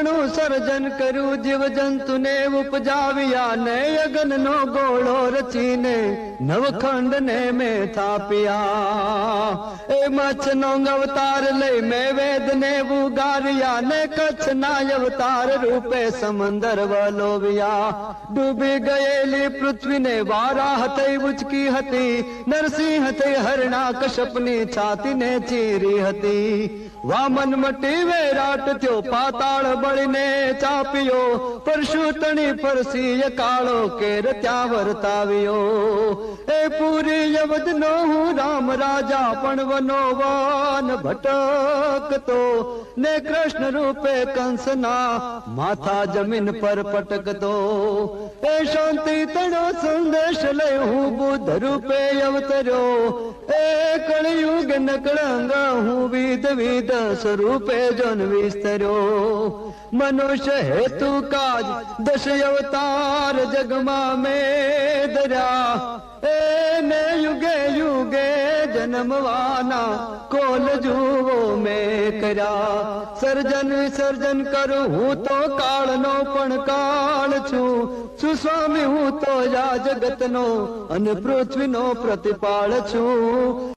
તણું સર્જન કર્યું જીવ જંતુને ઉપજાવ્યા ને યજ્ઞ નો ગોળો રચીને નવખંડ ને મેં થાપ્યા એ મચ્છ નો અવતાર લઈ મેં વેદ ને ઉગાર્યા ને કચ્છ ના અવતાર રૂપે સમંદર વલોવ્યા ડૂબી ગયેલી પૃથ્વીને વારાહ થઈ ઉચકી હતી નરસિંહ થઈ હરણા કશ્યપની છાતીને ચીરી હતી વામન મટી વેરાટ થયો પાતાળ બળીને ચાપ્યો પરશુ તણી પરસી કાળો કેર ત્યાં વર્તાવ્યો. એ પૂરી યવદ નો હું રામ રાજા પણ વનોવાન ભટકતો. ને કૃષ્ણ રૂપે કંસના માથા જમીન પર પટકતો. એ શાંતિ તણો સંદેશ લઈ હું બુદ્ધ રૂપે અવતર્યો. એ કળિયુગ નકળંગ હું વિધ વિધ સ્વરૂપે જન વિસ્તર્યો. મનુષ્ય હેતુ કાજ દશ અવતાર જગમાં મેં ધર્યા એને યુગે યુગે જન્મવાના કોલ જુઓ મેં કર્યા સર્જન વિસર્જન કરું હું તો કાળનો પણ કાળ છું સુસ્વામી હું તો યા જગતનો અને પૃથ્વીનો પ્રતિપાળ છું